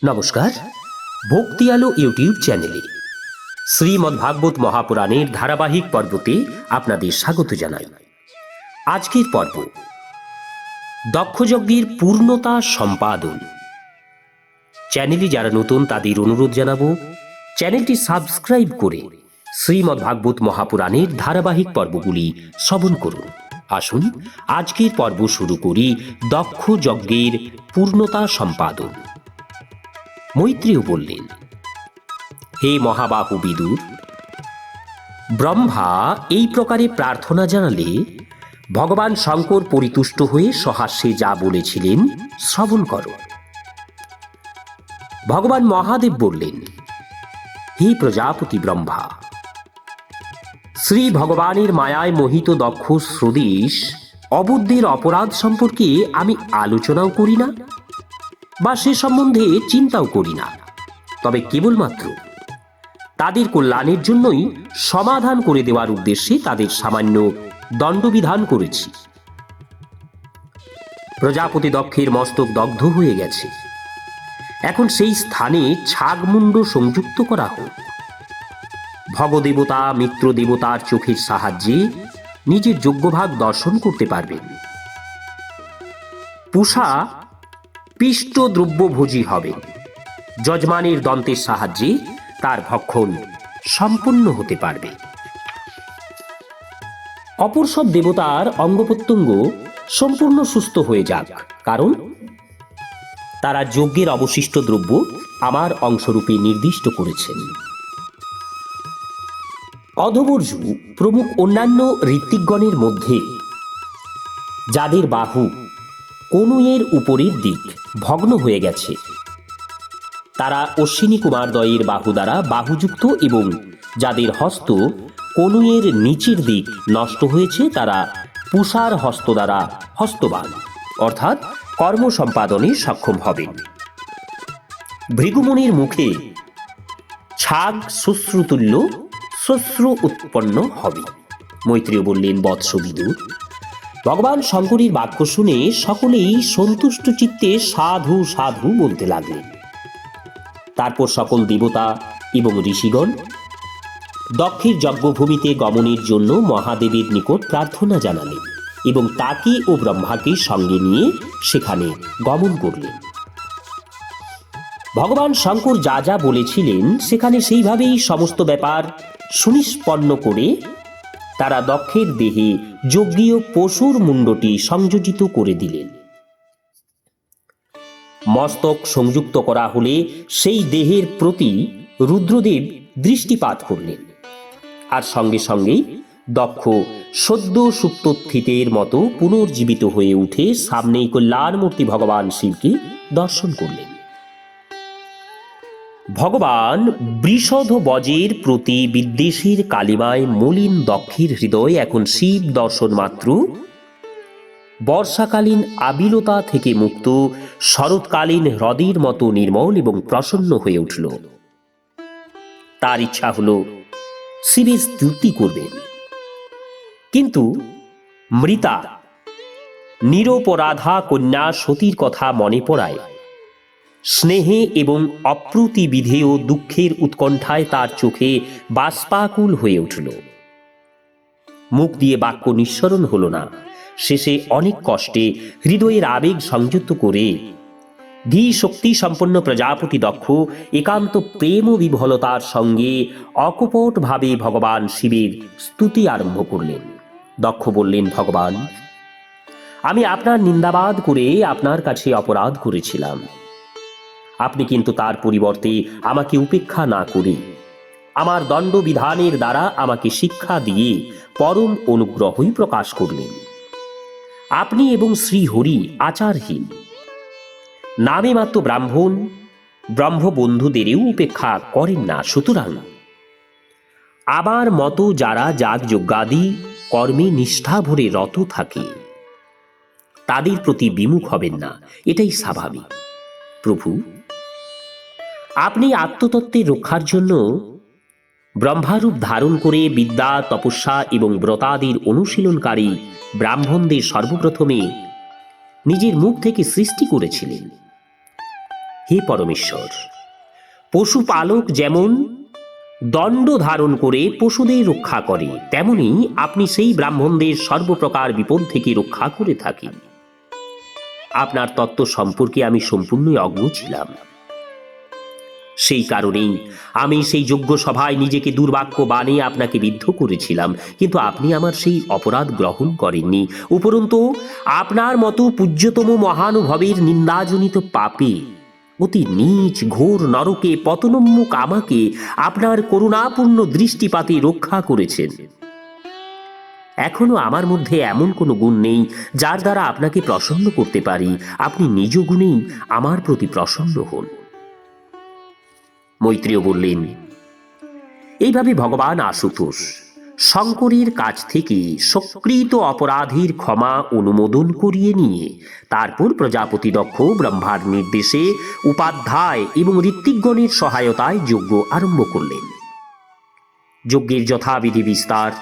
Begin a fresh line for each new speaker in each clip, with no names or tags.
নমস্কার ভক্তি আলো ইউটিউব চ্যানেলে শ্রীমদ্ ভাগবত মহাপুরাণের ধারাবাহিক পর্বতে আপনাদের স্বাগত জানাই। আজকের পর্ব, দক্ষযজ্ঞের পূর্ণতা সম্পাদন। চ্যানেলে যারা নতুন, তাদের অনুরোধ জানাব, চ্যানেলটি সাবস্ক্রাইব করে শ্রীমদ্ ভাগবত মহাপুরাণের ধারাবাহিক পর্বগুলি শ্রবণ করুন। আসুন, আজকের পর্ব শুরু করি দক্ষ যজ্ঞের পূর্ণতা সম্পাদন। মৈত্রেয় বললেন, হে মহাবাহু বিদুর, ব্রহ্মা এই প্রকারে প্রার্থনা জানালে ভগবান শঙ্কর পরিতুষ্ট হয়ে সহাস্যে যা বলেছিলেন শ্রবণ করো। ভগবান মহাদেব বললেন, হে প্রজাপতি ব্রহ্মা, শ্রী ভগবানের মায়ায় মোহিত দক্ষ শ্রদেশ অবুদ্ধের অপরাধ সম্পর্কে আমি আলোচনাও করি না। বা সে সম্বন্ধে চিন্তাও করি না। তবে কেবলমাত্র তাদের কল্যাণের জন্যই সমাধান করে দেওয়ার উদ্দেশ্যে তাদের সামান্য দণ্ডবিধান করেছি। প্রজাপতি দক্ষের মস্তক দগ্ধ হয়ে গেছে। এখন সেই স্থানে ছাগমুণ্ড সংযুক্ত করা হোক। ভগদেবতা মিত্র দেবতার চোখের সাহায্যে নিজের যোগ্যভাগ দর্শন করতে পারবেন। পুষা পিষ্ট দ্রব্যভোজী হবে। যজমানের দন্তের সাহায্যে তার ভক্ষণ সম্পূর্ণ হতে পারবে। অপর সব দেবতার অঙ্গ প্রত্যঙ্গ সম্পূর্ণ সুস্থ হয়ে যাক, কারণ তারা যজ্ঞের অবশিষ্ট দ্রব্য আমার অংশরূপে নির্দিষ্ট করেছেন। অধবর্জু প্রমুখ অন্যান্য ঋত্বিকগণের মধ্যে যাদের বাহু কনুয়ের উপরের দিক ভগ্ন হয়ে গেছে। তারা অশ্বিনী কুমারদ্বয়ের বাহু দ্বারা বাহুযুক্ত এবং যাদের হস্ত কনুয়ের নিচের দিক নষ্ট হয়েছে, তারা পুষার হস্ত দ্বারা হস্তবান, অর্থাৎ কর্ম সম্পাদনে সক্ষম হবেন ভৃগুমুনির মুখে ছাগ শুশ্রুতুল্য শ্বশ্রু উৎপন্ন হবে। মৈত্রীয় বললেন বৎসবিদুর ভগবান শঙ্করীর বাক্য শুনে সকলেই সন্তুষ্ট চিত্তে সাধু সাধু বলতে লাগলেন। তারপর সকল দেবতা এবং ঋষিগণ দক্ষের যজ্ঞভূমিতে গমনের জন্য মহাদেবের নিকট প্রার্থনা জানালেন এবং তাকে ও ব্রহ্মাকে সঙ্গে নিয়ে সেখানে গমন করলেন। ভগবান শঙ্কর যা যা বলেছিলেন, সেখানে সেইভাবেই সমস্ত ব্যাপার সুনিষ্পন্ন করে তারা দক্ষের দেহে যজ্ঞীয় পশুর মুণ্ডটি সংযোজিত করে দিলেন। মস্তক সংযুক্ত করা হলে সেই দেহের প্রতি রুদ্রদেব দৃষ্টিপাত করলেন। আর সঙ্গে সঙ্গেই দক্ষ সদ্য সুপ্তথিতের মতো পুনর্জীবিত হয়ে উঠে সামনেই কল্যাণমূর্তি ভগবান শিবকে দর্শন করলেন। ভগবান বৃষধ বজের প্রতি বিদ্বেষের কালিমায় মলিন দক্ষের হৃদয় এখন শিব দর্শন মাত্র। বর্ষাকালীন আবিলতা থেকে মুক্ত, শরৎকালীন হ্রদের মতো নির্মল এবং প্রসন্ন হয়ে উঠল। তার ইচ্ছা হল শিবের স্তুতি করবেন। কিন্তু মৃতা, নিরপরাধা কন্যা সতীর কথা মনে পড়ায় স্নেহে এবং অপ্রতি বিধেয় দুঃখের উৎকণ্ঠায় তার চোখে বাষ্পাকুল হয়ে উঠল। মুখ দিয়ে বাক্য নিঃসরণ হল না। শেষে অনেক কষ্টে হৃদয়ের আবেগ সংযুক্ত করে ধী শক্তি সম্পন্ন প্রজাপতি দক্ষ, একান্ত প্রেম বিভলতার সঙ্গে অকপটভাবে ভগবান শিবের স্তুতি আরম্ভ করলেন। দক্ষ বললেন, ভগবান, আমি আপনার নিন্দাবাদ করে আপনার কাছে অপরাধ করেছিলাম। আপনি কিন্তু তার পরিবর্তে আমাকে উপেক্ষা না করে। আমার দণ্ডবিধানের দ্বারা আমাকে শিক্ষা দিয়ে পরম অনুগ্রহই প্রকাশ করলেন। আপনি এবং শ্রীহরি আচারহীন। নামে মাত্র ব্রাহ্মণ, ব্রহ্মবন্ধুদেরও উপেক্ষা করেন না। সুতরাং আবার মতো যারা যাগ যজ্ঞাদি কর্মে নিষ্ঠা ভরে রত থাকে, তাদের প্রতি বিমুখ হবেন না। এটাই স্বাভাবিক। প্রভু, আপনি আত্মতত্ত্বের রক্ষার জন্য ব্রহ্মারূপ ধারণ করে বিদ্যা, তপস্যা এবং ব্রতাদির অনুশীলনকারী ব্রাহ্মণদের সর্বপ্রথমে নিজের মুখ থেকে সৃষ্টি করেছিলেন। হে পরমেশ্বর, পশুপালক যেমন দণ্ড ধারণ করে পশুদের রক্ষা করে, তেমনি আপনি সেই ব্রাহ্মণদের সর্বপ্রকার বিপদ থেকে রক্ষা করে থাকেন। আপনার তত্ত্ব সম্পর্কে আমি সম্পূর্ণই অজ্ঞ ছিলাম। সেই কারণেই আমি সেই যোগ্য সভায় নিজেকে দুর্বাক্য বানিয়ে আপনাকে বিদ্ধ করেছিলাম, কিন্তু আপনি আমার সেই অপরাধ গ্রহণ করেননি। উপরন্তু, আপনার মতো পূজ্যতম মহানুভবের নিন্দাজনিত পাপে, অতি নীচ ঘোর নরকে পতনোন্মুখ আমাকে আপনার করুণাপূর্ণ দৃষ্টিপাতে রক্ষা করেছেন। এখনও আমার মধ্যে এমন কোনো গুণ নেই যার দ্বারা আপনাকে প্রসন্ন করতে পারি। আপনি নিজ গুণেই আমার প্রতি প্রসন্ন হন। মৈত্রীয় বললেন, এইভাবে ভগবান আশুতোষ, শঙ্করের কাছ থেকে সক্রিত অপরাধীর ক্ষমা অনুমোদন করিয়ে নিয়ে তারপর প্রজাপতি দক্ষ ব্রহ্মার নির্দেশে উপাধ্যায় এবং ঋত্বিকগণের সহায়তায় যজ্ঞ আরম্ভ করলেন। যজ্ঞের যথাবিধি বিস্তার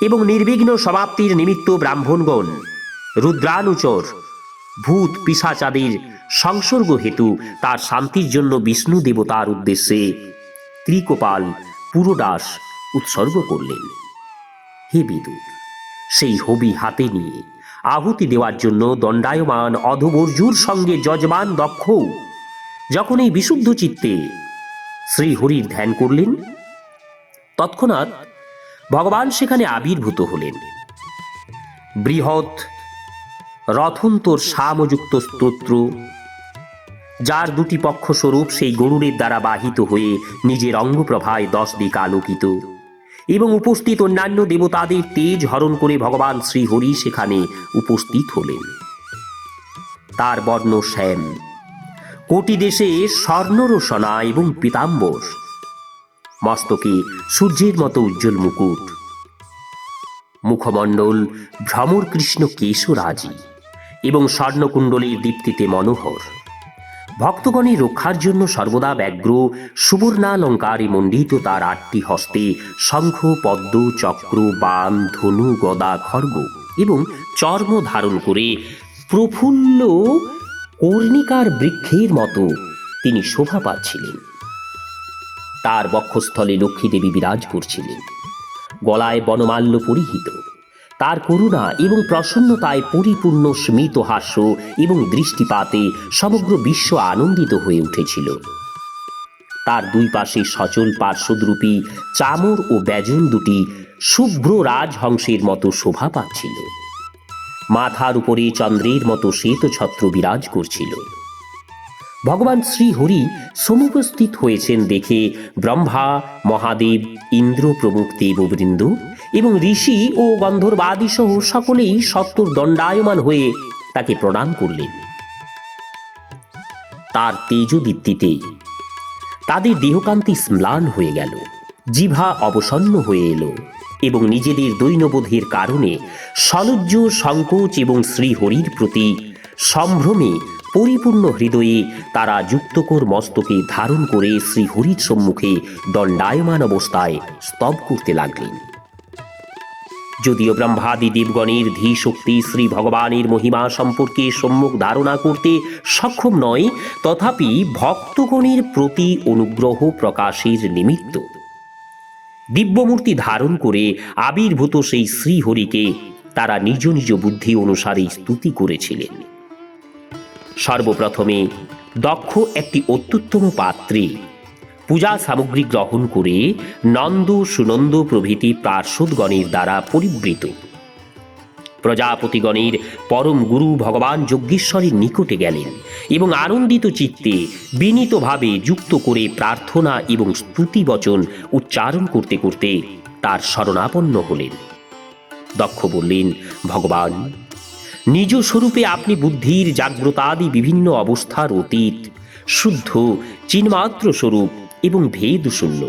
এবং নির্বিঘ্ন সমাপ্তির নিমিত্ত ব্রাহ্মণগণ, রুদ্রানুচর, ভূত পিসাচাদের সংসর্গ হেতু তার শান্তির জন্য বিষ্ণু দেবতার উদ্দেশ্যে ত্রিকোপাল পুরোদাস উৎসর্গ করলেন। হে বিদুর সেই হবি হাতে নিয়ে আহুতি দেওয়ার জন্য দণ্ডায়মান অধবর্জুর সঙ্গে যজমান দক্ষ। যখন এই বিশুদ্ধ চিত্তে শ্রীহরির ধ্যান করলেন, তৎক্ষণাৎ ভগবান সেখানে আবির্ভূত হলেন। বৃহৎ রথন্তর সামযুক্ত স্তোত্র, যার দুটি পক্ষ স্বরূপ সেই গরুরের দ্বারা বাহিত হয়ে নিজের অঙ্গপ্রভায় দশ দিক আলোকিত এবং উপস্থিত অন্যান্য দেবতাদের তেজ হরণ করে ভগবান শ্রীহরি সেখানে উপস্থিত হলেন। তার বর্ণ শ্যাম, কোটি দেশে স্বর্ণরোশনা এবং পীতাম্বর মস্তকে সূর্যের মতো উজ্জ্বল মুকুট। মুখমণ্ডল ভ্রমর কৃষ্ণ কেশরাজি এবং স্বর্ণকুণ্ডলীর দীপ্তিতে মনোহর। ভক্তগণের রক্ষার জন্য সর্বদা ব্যগ্র, সুবর্ণালঙ্কারে মণ্ডিত তার আটটি হস্তে শঙ্খ, পদ্ম, চক্র, বান, ধনু, গদা, খর্গ এবং চর্ম ধারণ করে প্রফুল্ল কর্ণিকার বৃক্ষের মতো তিনি শোভা পাচ্ছিলেন। তার বক্ষস্থলে লক্ষ্মী দেবী বিরাজ করছিলেন গলায় বনমাল্য পরিহিত। তার করুণা এবং প্রসন্নতায় পরিপূর্ণ স্মিত হাস্য এবং দৃষ্টিপাতে সমগ্র বিশ্ব আনন্দিত হয়ে উঠেছিল। তার দুই পাশে সচল পার্শ্বদ্রূপী চামর ও ব্যজন দুটি শুভ্র রাজহংসের মতো শোভা পাচ্ছিল। মাথার উপরে চন্দ্রের মতো শ্বেত ছত্র বিরাজ করছিল। ভগবান শ্রীহরি সমুপস্থিত হয়েছেন দেখে ব্রহ্মা, মহাদেব, ইন্দ্র প্রমুখ দেববৃন্দ এবং ঋষি ও গন্ধর্বাদি সহ সকলেই সত্তর দণ্ডায়মান হয়ে তাকে প্রণাম করলেন। তার তেজদীপ্তিতে তাদের দেহকান্তি স্ম্লান হয়ে গেল জিভা অবসন্ন হয়ে এলো এবং নিজেদের দৈনবোধের কারণে সলজ্জ সংকোচ এবং শ্রীহরির প্রতি সম্ভ্রমে পরিপূর্ণ হৃদয়ে তারা যুক্তকর মস্তকে ধারণ করে শ্রীহরির সম্মুখে দণ্ডায়মান অবস্থায় স্তব করতে লাগলেন। যদিও ব্রহ্মাদি দেবগণের ধী শক্তি শ্রী ভগবানের মহিমা সম্পর্কে সম্মুখ ধারণা করতে সক্ষম নয়, তথাপি ভক্তগণের প্রতি অনুগ্রহ প্রকাশের নিমিত্ত। দিব্যমূর্তি ধারণ করে আবির্ভূত সেই শ্রীহরিকে তারা নিজ নিজ বুদ্ধি অনুসারে স্তুতি করেছিলেন। সর্বপ্রথমে দক্ষ একটি অত্যুত্তম পাত্রে। পূজা সামগ্রী গ্রহণ করে নন্দ সুনন্দ প্রভৃতি পার্শ্বদগণের দ্বারা পরিবৃত। প্রজাপতিগণের পরম গুরু ভগবান যজ্ঞেশ্বরের নিকটে গেলেন এবং আনন্দিত চিত্তে বিনীতভাবে যুক্ত করে প্রার্থনা এবং স্তুতি বচন উচ্চারণ করতে করতে তার শরণাপন্ন হলেন। দক্ষ বললেন, ভগবান নিজ স্বরূপে আপনি বুদ্ধির জাগ্রতাদি বিভিন্ন অবস্থার অতীত, শুদ্ধ, চিন্মাত্র স্বরূপ এবং ভেদ শূন্য।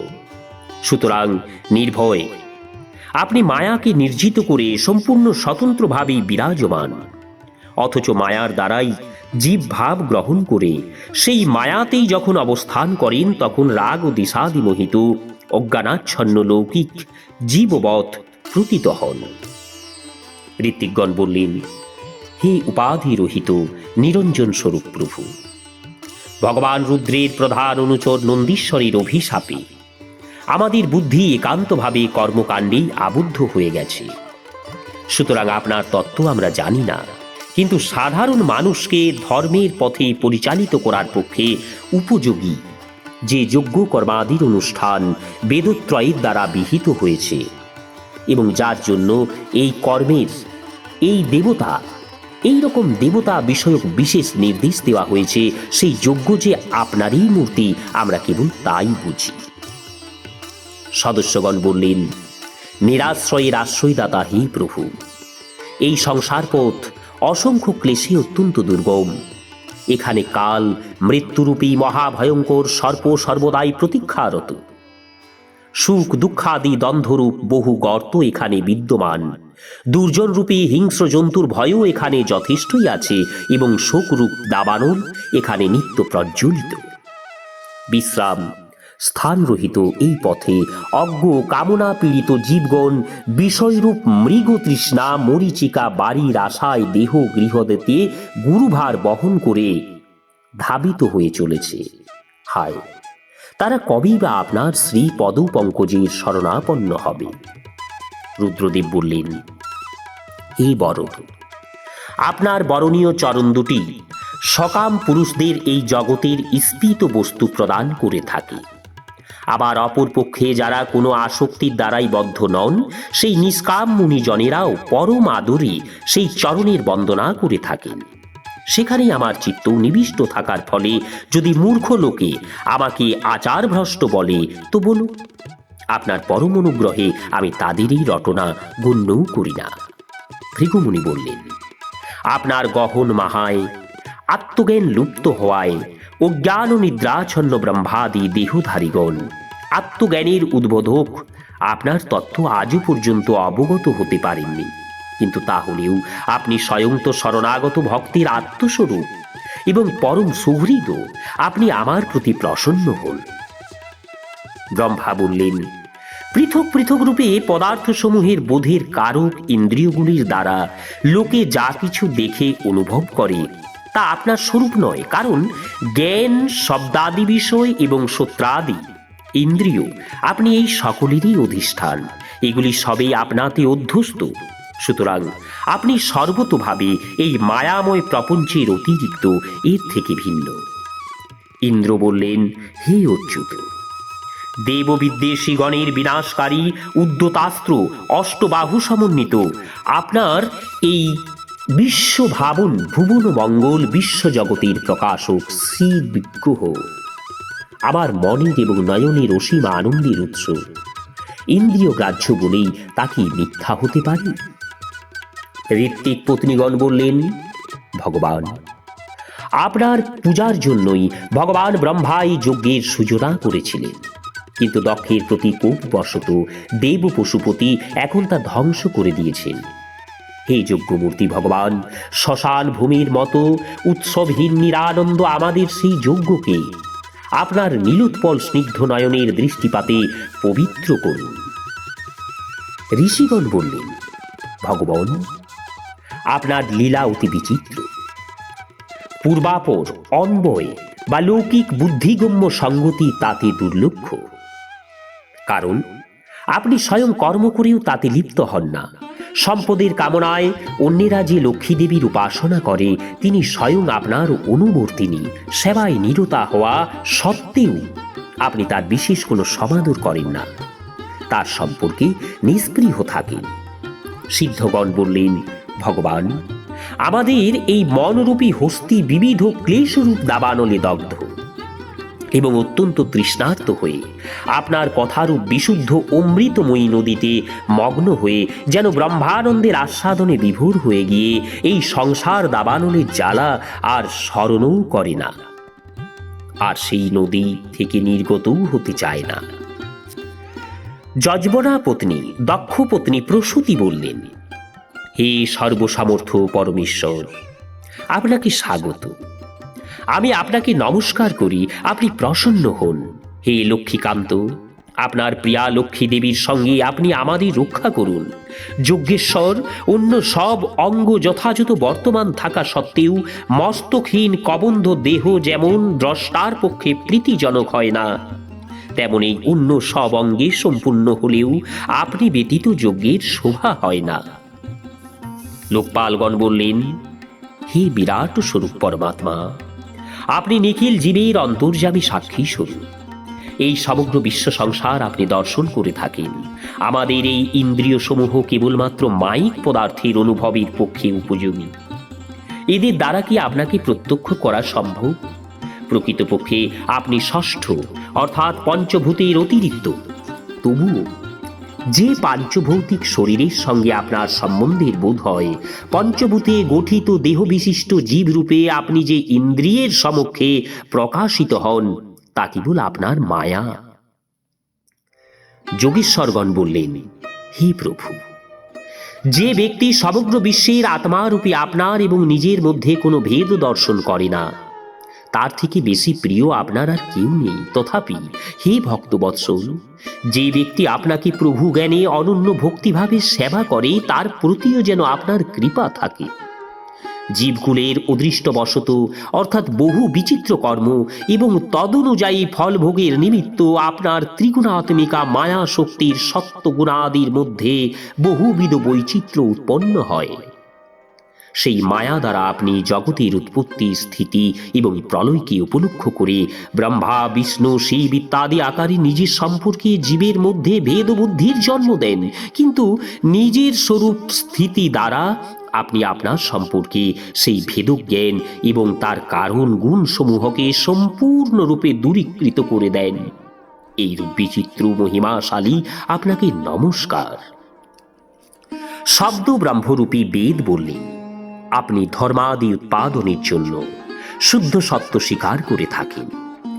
সুতরাং নির্ভয়, আপনি মায়াকে নির্জিত করে সম্পূর্ণ স্বতন্ত্রভাবে বিরাজমান, অথচ মায়ার দ্বারাই জীব ভাব গ্রহণ করে সেই মায়াতেই যখন অবস্থান করেন, তখন রাগ ও দিশাদি মোহিত, অজ্ঞানাচ্ছন্ন লৌকিক জীববৎ প্রতীত হন। ঋত্বিকগণ বললেন হে উপাধি রহিত নিরঞ্জন স্বরূপ প্রভু। ভগবান রুদ্রের প্রধান অনুচর নন্দীশ্বরের অভিশাপে আমাদের বুদ্ধি একান্তভাবে কর্মকাণ্ডেই আবদ্ধ হয়ে গেছে। সুতরাং আপনার তত্ত্ব আমরা জানি না, কিন্তু সাধারণ মানুষকে ধর্মের পথে পরিচালিত করার পক্ষে উপযোগী যে যোগ্য কর্মাদির অনুষ্ঠান বেদত্রয়ের দ্বারা বিহিত হয়েছে এবং যার জন্য এই কর্মের, এই দেবতা এই রকম দেবতা বিষয়ক বিশেষ নির্দেশ দেওয়া হয়েছে। সেই যোগ্য যে আপনারই মূর্তি, আমরা কেবল তাই বুঝি। সদস্যগণ বললেন, নিরাশ্রয়ের আশ্রয়দাতা হি প্রভু, এই সংসার পথ অসংখ্য ক্লেশে অত্যন্ত দুর্গম। এখানে কাল মৃত্যুরূপী মহাভয়ঙ্কর সর্প সর্বদাই প্রতীক্ষারত। সুখ দুঃখাদি দ্বন্দ্বরূপ বহু গর্ত এখানে বিদ্যমান। দুর্জনরূপী হিংস্র জন্তুর ভয়ও এখানে যথেষ্টই আছে এবং শোকরূপ দাবানল এখানে নিত্য প্রজ্বলিত। বিশ্রাম। স্থানরহিত এই পথে অজ্ঞ কামনা পীড়িত জীবগণ বিষয়রূপ মৃগ তৃষ্ণা, মরিচিকা, বাড়ির আশায় দেহ গৃহদেতে গুরুভার বহন করে ধাবিত হয়ে চলেছে। হায়, তারা কবেই বা আপনার শ্রী পদপঙ্কজের শরণাপন্ন হবে? রুদ্রদেব বললেন, এই বরদ আপনার বরণীয় চরণ দুটি সকাম পুরুষদের এই জগতের স্ফীত বস্তু প্রদান করে থাকে। আবার অপরপক্ষে যারা কোনো আসক্তির দ্বারাই বদ্ধ নন, সেই নিষ্কাম মুনিজনেরাও পরম আদরে সেই চরণের বন্দনা করে থাকেন। সেখানেই আমার চিত্ত নিবিষ্ট থাকার ফলে যদি মূর্খ লোকে আমাকে আচার ভ্রষ্ট বলে, তো বলুক আপনার পরম অনুগ্রহে আমি তাদেরই রটনা গণ্যও করি না। ভৃগুমুনি বললেন, আপনার গহন মাহায়, আত্মজ্ঞান লুপ্ত হওয়ায়, অজ্ঞান নিদ্রাচ্ছন্ন ব্রহ্মাদি দেহধারীগণ, আত্মজ্ঞানের উদ্বোধক আপনার তত্ত্ব আজও পর্যন্ত অবগত হতে পারেননি। কিন্তু তাহলেও আপনি স্বয়ং তো শরণাগত ভক্তির আত্মস্বরূপ এবং পরম সুহৃদ আপনি আমার প্রতি প্রসন্ন হন। ব্রহ্মা বললেন পৃথক পৃথক রূপে পদার্থসমূহের বোধের কারক ইন্দ্রিয়গুলির দ্বারা লোকে যা কিছু দেখে অনুভব করে, তা আপনার স্বরূপ নয়, কারণ জ্ঞান, শব্দাদি বিষয় এবং সত্রাদি ইন্দ্রিয় আপনি এই সকলেরই অধিষ্ঠান। এগুলি সবই আপনাতে অধ্যস্ত। সুতরাং আপনি সর্বতোভাবে এই মায়াময় প্রপঞ্চের অতিরিক্ত, এর থেকে ভিন্ন। ইন্দ্র বললেন, হে অচ্যুত! দেববিদ্বেষীগণের বিনাশকারী উদ্যতাস্ত্র অষ্টবাহু সমন্বিত। আপনার এই বিশ্বভাবন ভুবন মঙ্গল বিশ্বজগতের প্রকাশক শ্রী বিগ্রহ। আমার মনের এবং নয়নের অসীম আনন্দের উৎস। ইন্দ্রিয় গ্রাহ্য বলেই তা কি মিথ্যা হতে পারে? ঋত্বিক পত্নীগণ বললেন, ভগবান, আপনার পূজার জন্যই ভগবান ব্রহ্মা এই যজ্ঞের সূচনা করেছিলেন। কিন্তু দক্ষের প্রতি কোপবশত দেব পশুপতি এখন তা ধ্বংস করে দিয়েছেন। হে যজ্ঞমূর্তি ভগবান, শ্মশান ভূমির মতো উৎসবহীন নিরানন্দ আমাদের সেই যজ্ঞকে আপনার নীলোৎপল স্নিগ্ধ নয়নের দৃষ্টিপাতে পবিত্র করুন। ঋষিগণ বললেন, ভগবান, আপনার লীলা অতি বিচিত্র। পূর্বাপর, অন্বয় বা লৌকিক বুদ্ধিগম্য সঙ্গতি তাতে দুর্লক্ষ। কারণ, আপনি স্বয়ং কর্ম করেও তাতে লিপ্ত হন না। সম্পদের কামনায় অন্যেরা যে লক্ষ্মী দেবীর উপাসনা করে, তিনি স্বয়ং আপনার অনুবর্তিনী সেবায় নিরতা হওয়া সত্ত্বেও আপনি তার বিশেষ কোনো সমাদর করেন না। তার সম্পর্কে নিষ্পৃহ থাকেন। সিদ্ধগণ বললেন, ভগবান, আমাদের এই মনরূপী হস্তি বিবিধ ক্লেশরূপ দাবানলে দগ্ধ। এবং অত্যন্ত তৃষ্ণার্ত হয়ে আপনার কথারূপ বিশুদ্ধ অমৃতময়ী নদীতে মগ্ন হয়ে যেন ব্রহ্মানন্দের আস্বাদনে বিভোর হয়ে গিয়ে এই সংসার দাবানলের জ্বালা আর স্মরণও করে না। আর সেই নদী থেকে নির্গতও হতে চায় না। যজবনা পত্নী, দক্ষ পত্নী প্রসূতি বললেন, হে সর্বসমর্থ পরমেশ্বর, আপনাকে স্বাগত। আমি আপনাকে নমস্কার করি। আপনি প্রসন্ন হন। হে লক্ষ্মীকান্ত, আপনার প্রিয়া লক্ষ্মী দেবীর সঙ্গে আপনি আমাদের রক্ষা করুন। যজ্ঞেশ্বর, অন্য সব অঙ্গ যথাযথ বর্তমান থাকা সত্ত্বেও মস্তকহীন কবন্ধ দেহ যেমন দ্রষ্টার পক্ষে প্রীতিজনক হয় না, তেমনি অন্য সব অঙ্গে সম্পূর্ণ হলেও আপনি ব্যতীত যজ্ঞের শোভা হয় না। লোকপালগণ বললেন, হে বিরাট স্বরূপ পরমাত্মা আপনি নিখিল জীবের অন্তর্যামী সাক্ষী স্বরূপ। এই সমগ্র বিশ্ব সংসার আপনি দর্শন করে থাকেন। আমাদের এই ইন্দ্রিয় সমূহ কেবলমাত্র মাইক পদার্থের অনুভবের পক্ষে উপযোগী। এদের দ্বারা কি আপনাকে প্রত্যক্ষ করা সম্ভব? প্রকৃতপক্ষে আপনি ষষ্ঠ, অর্থাৎ পঞ্চভূতের অতিরিক্ত। তবুও যে পাঞ্চভৌতিক শরীরের সঙ্গে আপনার সম্বন্ধের বোধ হয়, পঞ্চভূতে গঠিত দেহবিশিষ্ট জীবরূপে আপনি যে ইন্দ্রিয়ের সমক্ষে প্রকাশিত হন, তা কেবল আপনার মায়া। যোগেশ্বরগণ বললেন, হে প্রভু, যে ব্যক্তি সমগ্র বিশ্বের আত্মারূপী আপনার এবং নিজের মধ্যে কোনো ভেদ দর্শন করে না তার থেকে বেশি প্রিয় আপনার আর কেউ নেই। তথাপি হে ভক্তবৎসল, যে ব্যক্তি আপনাকে প্রভু জ্ঞানে অনন্য ভক্তিভাবে সেবা করে, তার প্রতিও যেন আপনার কৃপা থাকে। জীবকুলের অদৃষ্টবশত, অর্থাৎ বহু বিচিত্র কর্ম এবং তদনুযায়ী ফলভোগের নিমিত্ত আপনার ত্রিগুণাত্মিকা মায়া শক্তির সত্যগুণাদির মধ্যে বহুবিধ বৈচিত্র্য উৎপন্ন হয়। সেই মায়া দ্বারা আপনি জগতের উৎপত্তি, স্থিতি এবং প্রলয়কে উপলক্ষ করে ব্রহ্মা, বিষ্ণু, শিব ইত্যাদি আকারে নিজের সম্পর্কে জীবের মধ্যে ভেদ বুদ্ধির জন্ম দেন। কিন্তু নিজের স্বরূপ স্থিতি দ্বারা আপনি আপনার সম্পর্কে সেই ভেদজ্ঞান এবং তার কারণ গুণ সমূহকে সম্পূর্ণরূপে দূরীকৃত করে দেন। এইরূপ বিচিত্র মহিমাশালী আপনাকে নমস্কার। শব্দ ব্রহ্মরূপী বেদ বললেন আপনি ধর্মাদি উৎপাদনের জন্য শুদ্ধ সত্য স্বীকার করে থাকেন।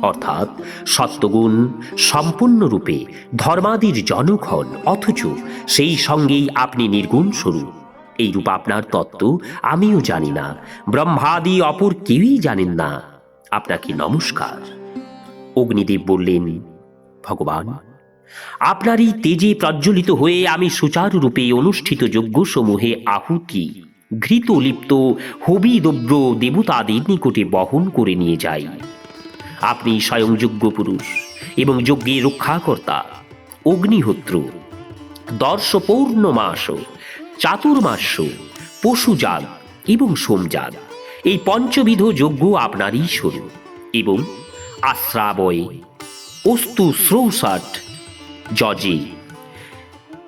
অর্থাৎ সত্যগুণ সম্পূর্ণরূপে ধর্মাদির জনক হন, অথচ সেই সঙ্গেই আপনি নির্গুণ স্বরূপ। এইরূপ আপনার তত্ত্ব আমিও জানি না, ব্রহ্মাদি অপর কেউই জানেন না। আপনাকে নমস্কার। অগ্নিদেব বললেন, ভগবান আপনারই তেজে প্রজ্বলিত হয়ে আমি সুচারুরূপে অনুষ্ঠিত যজ্ঞসমূহে আহুতি ঘৃত লিপ্ত হবিদব্র দেবতাদের নিকটে বহন করে নিয়ে যাই আপনি স্বয়ং যজ্ঞ পুরুষ এবং যজ্ঞের রক্ষাকর্তা, অগ্নিহোত্র দর্শ পৌর্ণমাস চাতুর্মাস্য পশুজাগ এবং সোমজাগ এই পঞ্চবিধ যজ্ঞ আপনারই স্বরূপ এবং আশ্রাবয়, অস্তু স্রৌসাট যজে,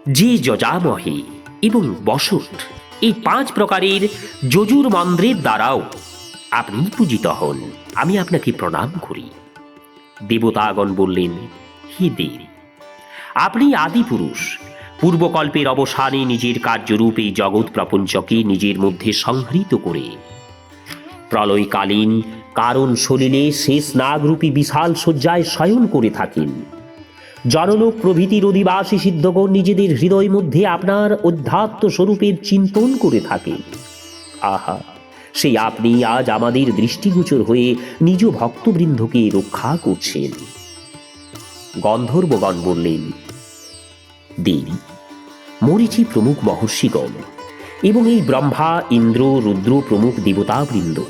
যে যজামহে এবং বসট এই পাঁচ প্রকারের যজুর মন্ত্রের দ্বারাও আপনি পূজিত হন। আমি আপনাকে প্রণাম করি। দেবতাগণ বললেন, হে দেব, আপনি আদি পুরুষ পূর্বকল্পের অবসানে নিজের কার্যরূপ জগৎ প্রপঞ্চকে নিজের মধ্যে সংহৃত করে। প্রলয়কালীন কারণ সলিলে শেষ নাগরূপী বিশাল শয্যায় শয়ন করে থাকেন। জনলোক প্রভৃতির অধিবাসী সিদ্ধগণ নিজেদের হৃদয় মধ্যে আপনার অধ্যাত্ম স্বরূপের চিন্তন করে থাকে। আহা, সেই আপনি আজ আমাদের দৃষ্টিগোচর হয়ে নিজ ভক্তবৃন্দকে রক্ষা করছেন। গন্ধর্বগণ বললেন, দেবী, মরিচি প্রমুখ মহর্ষিগণ এবং এই ব্রহ্মা, ইন্দ্র, রুদ্র প্রমুখ দেবতাবৃন্দ,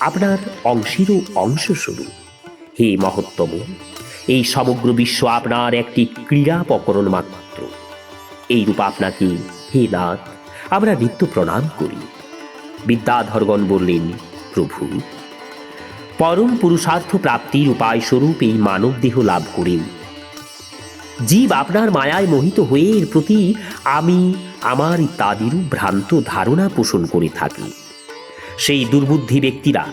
আপনার অংশেরও অংশস্বরূপ। হে মহত্তম এই সমগ্র বিশ্ব আপনার একটি ক্রীড়া প্রকরণ মাত্র। এই রূপ আপনাকে হে নাথ, আমরা নিত্য প্রণাম করি। বিদ্যাধরগণ বললেন, প্রভু, পরম পুরুষার্থ প্রাপ্তির উপায় স্বরূপ এই মানব দেহ লাভ করেন। জীব আপনার মায়ায় মোহিত হয়ে এর প্রতি আমি আমার ইত্যাদিরও ভ্রান্ত ধারণা পোষণ করে থাকি। সেই দুর্বুদ্ধি ব্যক্তিরা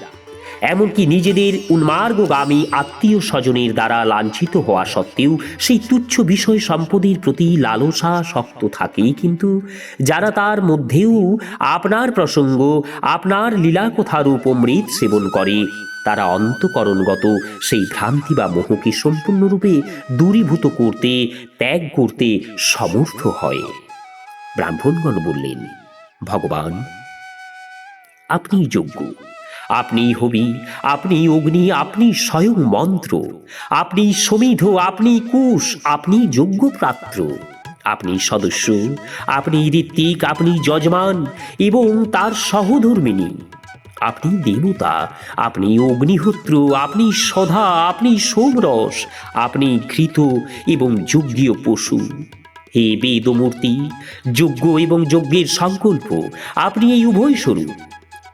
এমনকি নিজেদের উন্মার্গগামী আত্মীয় স্বজনের দ্বারা লাঞ্ছিত হওয়া সত্ত্বেও সেই তুচ্ছ বিষয় সম্পদের প্রতি লালসা শক্ত থাকে কিন্তু। যারা তার মধ্যেও আপনার প্রসঙ্গ, আপনার লীলাকথারূপ অমৃত সেবন করে, তারা অন্তকরণগত সেই ভ্রান্তি বা মোহকে সম্পূর্ণরূপে দূরীভূত করতে, ত্যাগ করতে সমর্থ হয়। ব্রাহ্মণগণ বললেন, ভগবান আপনি যোগ্য। আপনি হবি, আপনি অগ্নি, আপনি স্বয়ং মন্ত্র। আপনি সমিধ, আপনি কুশ আপনি যোগ্যপ্রাত্র আপনি সদস্য, আপনি ঋত্বিক, আপনি যজমান এবং তার সহধর্মিনী আপনি দেবতা, আপনি অগ্নিহোত্র, আপনি সধা, আপনি সোমরস, আপনি ঘৃত এবং যজ্ঞীয় পশু। হে বেদমূর্তি যজ্ঞ এবং যজ্ঞের সংকল্প, আপনি এই উভয় স্বরূপ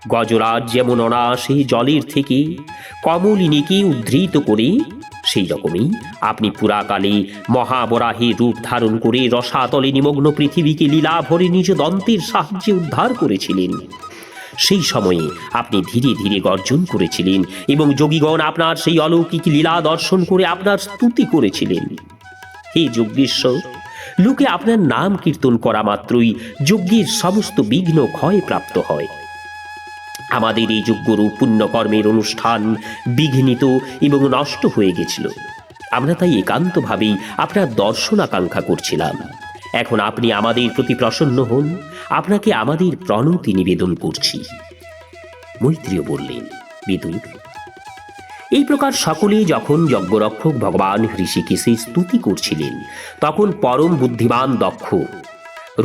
গজরাজ যেমন অনায়াসে জলের থেকে কমলিনীকে উদ্ধৃত করে, সেই রকমই আপনি পুরাকালে মহাবরাহে রূপ ধারণ করে রসাতলে নিমগ্ন পৃথিবীকে লীলা ভরে নিজ দন্তের সাহায্যে উদ্ধার করেছিলেন। সেই সময়ে আপনি ধীরে ধীরে গর্জন করেছিলেন এবং যোগীগণ আপনার সেই অলৌকিক লীলা দর্শন করে আপনার স্তুতি করেছিলেন। হে যজ্ঞেশ্বর লোকে আপনার নাম কীর্তন করা মাত্রই যজ্ঞের সমস্ত বিঘ্ন ক্ষয় প্রাপ্ত হয়। আমাদের এই যজ্ঞরূপ পুণ্যকর্মের অনুষ্ঠান বিঘ্নিত এবং নষ্ট হয়ে গেছিল। আমরা তাই একান্তভাবেই আপনার দর্শন আকাঙ্ক্ষা করছিলাম। এখন আপনি আমাদের প্রতি প্রসন্ন হন, আপনাকে আমাদের প্রণতি নিবেদন করছি। মৈত্রীয় বললেন, বিদুর, এই প্রকার সকলে যখন যজ্ঞরক্ষক ভগবান ঋষিকেশে স্তুতি করছিলেন, তখন পরম বুদ্ধিমান দক্ষ,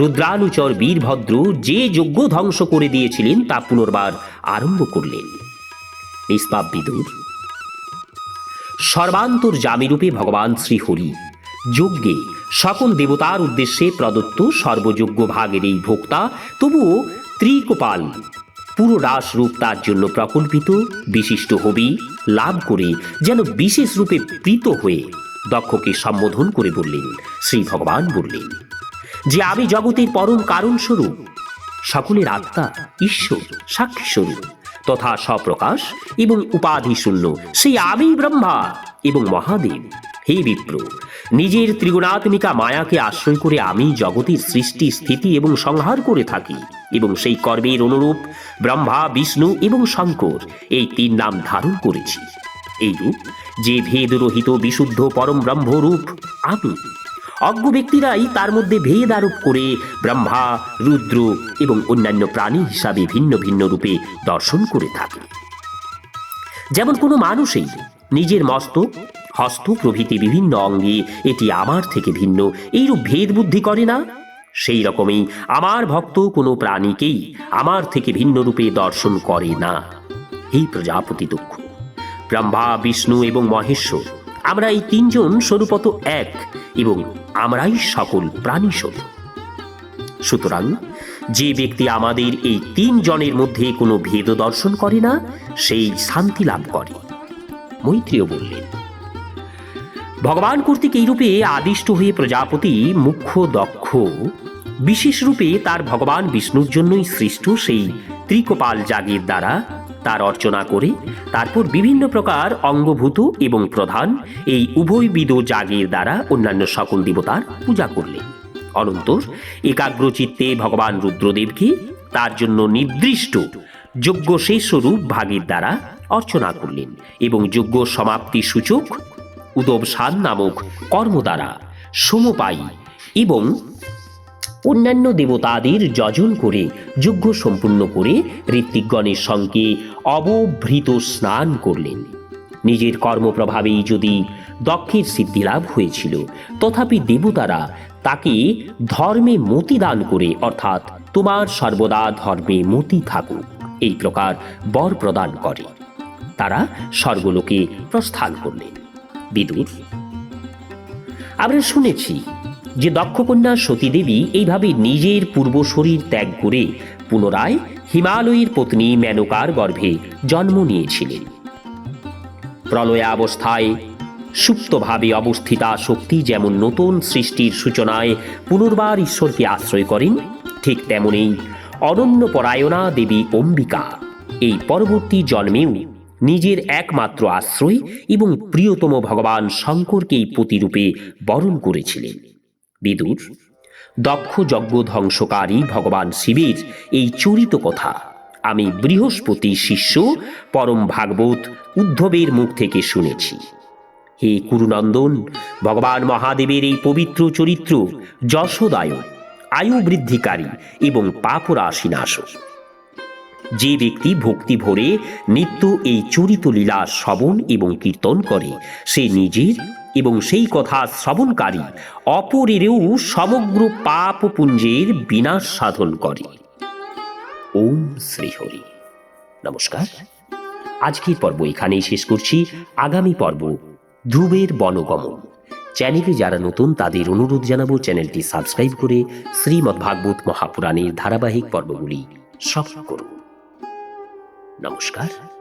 রুদ্রানুচর বীরভদ্র যে যজ্ঞ ধ্বংস করে দিয়েছিলেন তা পুনর্বার আরম্ভ করলেন। নিষ্পাপ বিদুর, সর্বান্তর জামিরূপে ভগবান শ্রীহরি, যজ্ঞে সকল দেবতার উদ্দেশ্যে প্রদত্ত সর্বযোগ্য ভাগের এই ভোক্তা, তবুও ত্রিকোপাল, পুরো রাস রূপ তার জন্য প্রকল্পিত, বিশিষ্ট হবি লাভ করে যেন বিশেষ রূপে প্রীত হয়ে দক্ষকে সম্বোধন করে বললেন শ্রী ভগবান বললেন, যে আমি জগতের পরম কারণ স্বরূপ সকলের আত্মা ঈশ্বর, সাক্ষী স্বরূপ। তথা স্বপ্রকাশ এবং উপাধি শূন্য সেই আমি ব্রহ্মা এবং মহাদেব। হে বিপ্র, নিজের ত্রিগুণাত্মিকা মায়াকে আশ্রয় করে আমি জগতের সৃষ্টি, স্থিতি এবং সংহার করে থাকি এবং সেই কর্মের অনুরূপ ব্রহ্মা, বিষ্ণু এবং শঙ্কর এই তিন নাম ধারণ করেছি। এই রূপ যে ভেদরহিত বিশুদ্ধ পরম ব্রহ্মরূপ আমি অজ্ঞ ব্যক্তিরাই তার মধ্যে ভেদ আরোপ করে ব্রহ্মা, রুদ্র এবং অন্যান্য প্রাণী হিসাবে ভিন্ন ভিন্ন রূপে দর্শন করে থাকে। যেমন কোনো মানুষই নিজের মস্তক, হস্ত প্রভৃতি বিভিন্ন অঙ্গে এটি আমার থেকে ভিন্ন, এইরূপ ভেদ বুদ্ধি করে না। সেই রকমই আমার ভক্ত কোনো প্রাণীকেই আমার থেকে ভিন্ন রূপে দর্শন করে না। এই প্রজাপতি দক্ষ ব্রহ্মা, বিষ্ণু এবং মহেশ্বর, আমরা এই তিনজন স্বরূপত এক এবং আমরাই সকল প্রাণী স্বরূপ সুতরাং যে ব্যক্তি আমাদের এই তিন জনের মধ্যে কোনো ভেদ দর্শন করে না, সেই শান্তি লাভ করে। মৈত্রীয় বললেন, ভগবান কর্তৃক এই রূপে আদিষ্ট হয়ে প্রজাপতি মুখ্য দক্ষ। বিশেষ রূপে তার ভগবান বিষ্ণুর জন্যই সৃষ্ট সেই ত্রিকোপাল যাগের দ্বারা তার অর্চনা করে। তারপর বিভিন্ন প্রকার অঙ্গভূত এবং প্রধান এই উভয়বিদ যাগের দ্বারা অন্যান্য সকল দেবতার পূজা করলেন অনন্তর একাগ্রচিত্তে ভগবান রুদ্রদেবকে তার জন্য নির্দিষ্ট যজ্ঞ শেষ স্বরূপ ভাগের দ্বারা অর্চনা করলেন এবং যজ্ঞ সমাপ্তি সূচক উদবসান নামক কর্ম দ্বারা সমপায়ী এবং অন্যান্য দেবতাদের যজন করে, যজ্ঞ সম্পূর্ণ করে ঋত্বিকগণের সঙ্গে অবভৃত স্নান করলেন। নিজের কর্মপ্রভাবেই যদি দক্ষের সিদ্ধিলাভ হয়েছিল, তথাপি দেবতারা তাকে ধর্মে মতি দান করে, অর্থাৎ তোমার সর্বদা ধর্মে মতি থাকুক, এই প্রকার বর প্রদান করে। তারা স্বর্গলোকে প্রস্থান করলেন। বিদুর, আমরা শুনেছি যে দক্ষকন্যা সতীদেবী এইভাবে নিজের পূর্ব শরীর ত্যাগ করে পুনরায় হিমালয়ের পত্নী মেনকার গর্ভে জন্ম নিয়েছিলেন। প্রলয়াবস্থায় সুপ্তভাবে অবস্থিতা শক্তি যেমন নতুন সৃষ্টির সূচনায় পুনর্বার ঈশ্বরকে আশ্রয় করেন, ঠিক তেমনি অনন্য পরায়ণা দেবী অম্বিকা এই পরবর্তী জন্মেও নিজের একমাত্র আশ্রয় এবং প্রিয়তম ভগবান শঙ্করকেই প্রতিরূপে বরণ করেছিলেন। বিদুর দক্ষ যজ্ঞ ধ্বংসকারী ভগবান শিবের এই চরিত কথা আমি বৃহস্পতি শিষ্য পরম ভাগবত উদ্ধবের মুখ থেকে শুনেছি। হে কুরুনন্দন, ভগবান মহাদেবের এই পবিত্র চরিত্র যশোদায়ক আয়ু বৃদ্ধিকারী এবং পাপরাশি নাশক যে ব্যক্তি ভক্তি ভরে নিত্য এই চরিত লীলা শ্রবণ এবং কীর্তন করে, সে নিজের এবং সেই কথা শ্রবণকারী অপরেরও সমগ্র পাপ পুঞ্জের বিনাশ সাধন করে। ওম শ্রীহরি। নমস্কার। আজকের পর্ব এখানেই শেষ করছি। আগামী পর্ব ধ্রুবের বনগমন। চ্যানেলে যারা নতুন, তাদের অনুরোধ জানাব চ্যানেলটি সাবস্ক্রাইব করে শ্রীমদ্ভাগবত মহাপুরাণের ধারাবাহিক পর্বগুলি সফল করুন। নমস্কার।